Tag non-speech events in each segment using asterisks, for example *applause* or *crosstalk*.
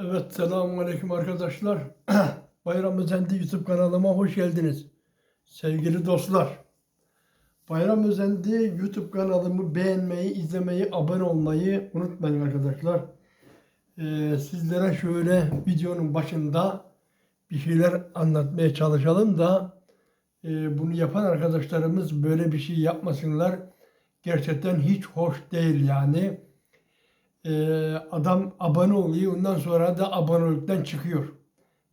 Evet, selamun aleyküm arkadaşlar. *clears throat* Bayram Özendi YouTube kanalıma hoş geldiniz. Sevgili dostlar. Bayram Özendi YouTube kanalımı beğenmeyi, izlemeyi, abone olmayı unutmayın arkadaşlar. Ee, sizlere şöyle videonun başında bir şeyler anlatmaya çalışalım da e, bunu yapan arkadaşlarımız böyle bir şey yapmasınlar. Gerçekten hiç hoş değil yani. Ee, adam abone oluyor ondan sonra da abonelikten çıkıyor.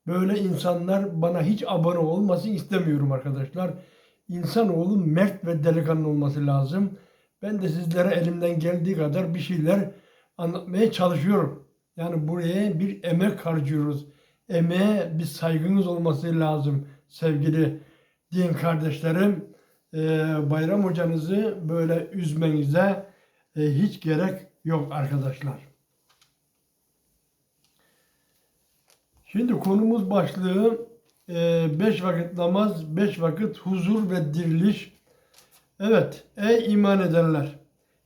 Böyle insanlar bana hiç abone olmasın istemiyorum arkadaşlar. İnsanoğlu mert ve delikanlı olması lazım. Ben de sizlere elimden geldiği kadar bir şeyler anlatmaya çalışıyorum. Yani buraya bir emek harcıyoruz. Emeğe bir saygınız olması lazım sevgili din kardeşlerim. Ee, Bayram hocanızı böyle üzmenize e, hiç gerek yok arkadaşlar. Şimdi konumuz başlığı 5 vakit namaz, 5 vakit huzur ve diriliş. Evet, ey iman edenler!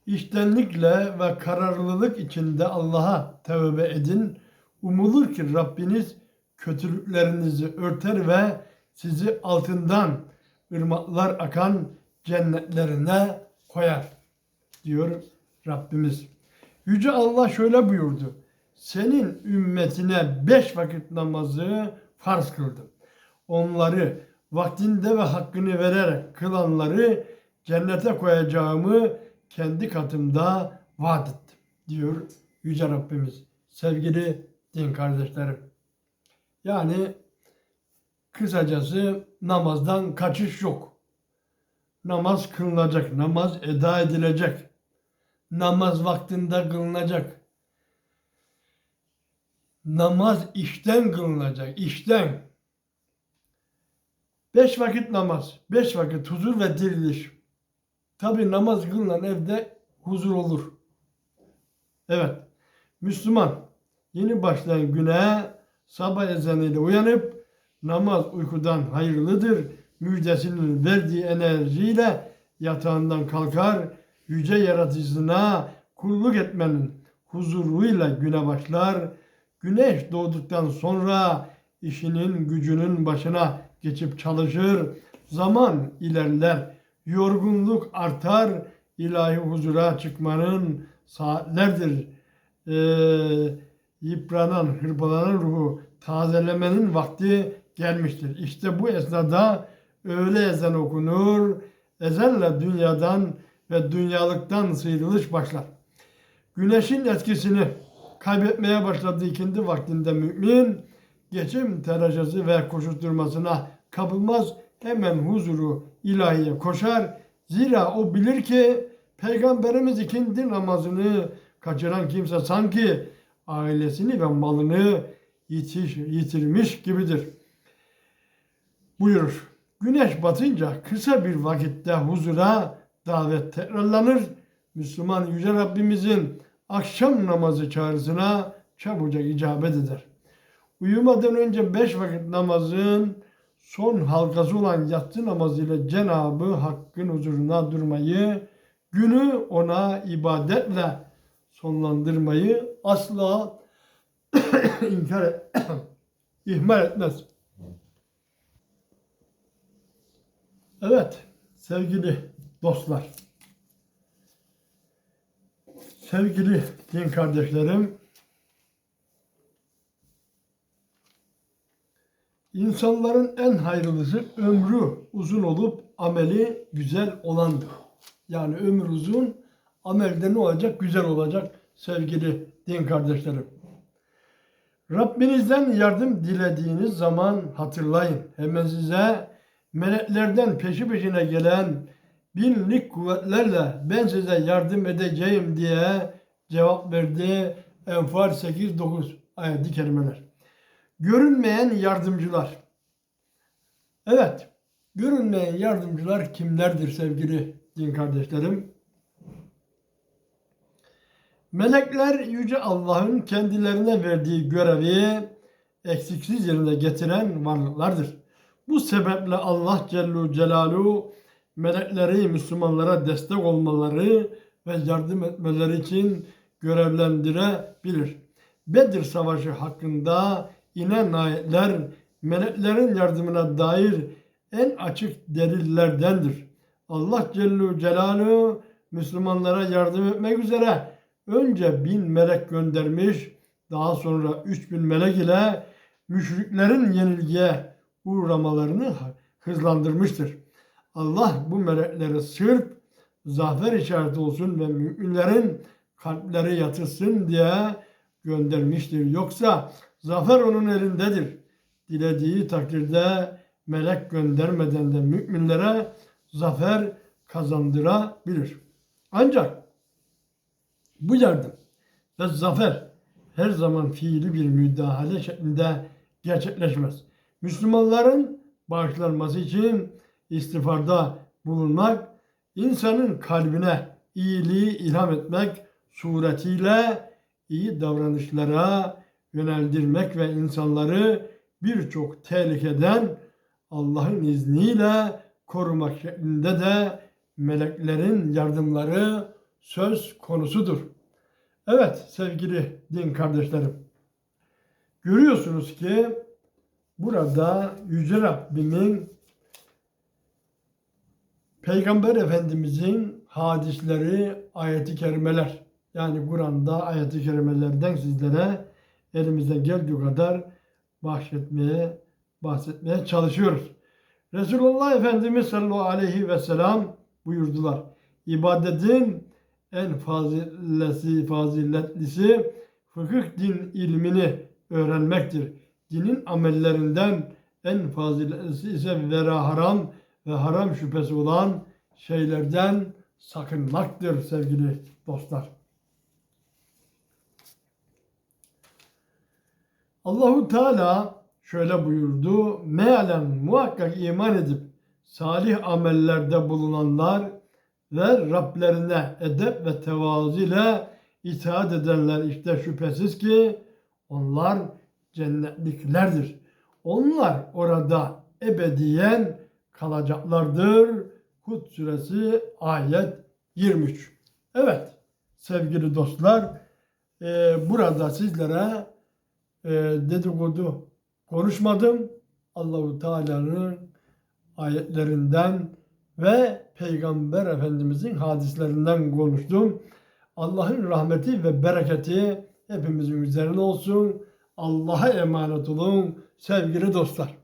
İştenlikle ve kararlılık içinde Allah'a tövbe edin. Umulur ki Rabbiniz kötülüklerinizi örter ve sizi altından ırmaklar akan cennetlerine koyar diyor Rabbimiz. Yüce Allah şöyle buyurdu. Senin ümmetine beş vakit namazı farz kıldım. Onları vaktinde ve hakkını vererek kılanları cennete koyacağımı kendi katımda vaat ettim diyor Yüce Rabbimiz. Sevgili din kardeşlerim. Yani kısacası namazdan kaçış yok. Namaz kılınacak, namaz eda edilecek namaz vaktinde kılınacak. Namaz işten kılınacak, işten. Beş vakit namaz, beş vakit huzur ve diriliş. Tabi namaz kılınan evde huzur olur. Evet, Müslüman yeni başlayan güne sabah ezanıyla uyanıp namaz uykudan hayırlıdır müjdesinin verdiği enerjiyle yatağından kalkar yüce yaratıcısına kulluk etmenin huzuruyla güne başlar. Güneş doğduktan sonra işinin gücünün başına geçip çalışır. Zaman ilerler, yorgunluk artar. ilahi huzura çıkmanın saatlerdir. Ee, yıpranan, hırpalanan ruhu tazelemenin vakti gelmiştir. İşte bu esnada öğle ezan okunur. Ezanla dünyadan ve dünyalıktan sıyrılış başlar. Güneşin etkisini kaybetmeye başladığı ikindi vaktinde mümin geçim telaşesi ve koşuşturmasına kapılmaz hemen huzuru ilahiye koşar. Zira o bilir ki Peygamberimiz ikindi namazını kaçıran kimse sanki ailesini ve malını yitiş, yitirmiş gibidir. Buyurur. Güneş batınca kısa bir vakitte huzura davet tekrarlanır. Müslüman Yüce Rabbimizin akşam namazı çağrısına çabucak icabet eder. Uyumadan önce beş vakit namazın son halkası olan yatsı namazıyla Cenabı Hakk'ın huzuruna durmayı, günü ona ibadetle sonlandırmayı asla *coughs* inkar et, *coughs* ihmal etmez. Evet sevgili dostlar, sevgili din kardeşlerim, insanların en hayırlısı ömrü uzun olup ameli güzel olandır. Yani ömür uzun, amelde ne olacak? Güzel olacak sevgili din kardeşlerim. Rabbinizden yardım dilediğiniz zaman hatırlayın. Hemen size meleklerden peşi peşine gelen binlik kuvvetlerle ben size yardım edeceğim diye cevap verdi. Enfal 8-9 ayet kelimeler. Görünmeyen yardımcılar. Evet, görünmeyen yardımcılar kimlerdir sevgili din kardeşlerim? Melekler Yüce Allah'ın kendilerine verdiği görevi eksiksiz yerine getiren varlıklardır. Bu sebeple Allah Celle Celaluhu melekleri Müslümanlara destek olmaları ve yardım etmeleri için görevlendirebilir. Bedir Savaşı hakkında inen ayetler meleklerin yardımına dair en açık delillerdendir. Allah Celle Celaluhu Müslümanlara yardım etmek üzere önce bin melek göndermiş, daha sonra üç bin melek ile müşriklerin yenilgiye uğramalarını hızlandırmıştır. Allah bu melekleri sırf zafer işareti olsun ve müminlerin kalpleri yatışsın diye göndermiştir. Yoksa zafer onun elindedir. Dilediği takdirde melek göndermeden de müminlere zafer kazandırabilir. Ancak bu yardım ve zafer her zaman fiili bir müdahale şeklinde gerçekleşmez. Müslümanların bağışlanması için istiğfarda bulunmak, insanın kalbine iyiliği ilham etmek suretiyle iyi davranışlara yöneldirmek ve insanları birçok tehlikeden Allah'ın izniyle korumak şeklinde de meleklerin yardımları söz konusudur. Evet sevgili din kardeşlerim. Görüyorsunuz ki burada Yüce Rabbimin Peygamber Efendimizin hadisleri, ayeti kerimeler yani Kur'an'da ayeti kerimelerden sizlere elimizden geldiği kadar bahsetmeye, bahsetmeye çalışıyoruz. Resulullah Efendimiz sallallahu aleyhi ve sellem buyurdular. İbadetin en fazilesi, faziletlisi fıkıh din ilmini öğrenmektir. Dinin amellerinden en faziletlisi ise vera haram ve haram şüphesi olan şeylerden sakınmaktır sevgili dostlar. Allahu Teala şöyle buyurdu. Mealen muhakkak iman edip salih amellerde bulunanlar ve Rablerine edep ve tevazu ile itaat edenler işte şüphesiz ki onlar cennetliklerdir. Onlar orada ebediyen kalacaklardır. Hud suresi ayet 23. Evet sevgili dostlar e, burada sizlere e, dedikodu konuşmadım. Allahu Teala'nın ayetlerinden ve Peygamber Efendimizin hadislerinden konuştum. Allah'ın rahmeti ve bereketi hepimizin üzerine olsun. Allah'a emanet olun sevgili dostlar.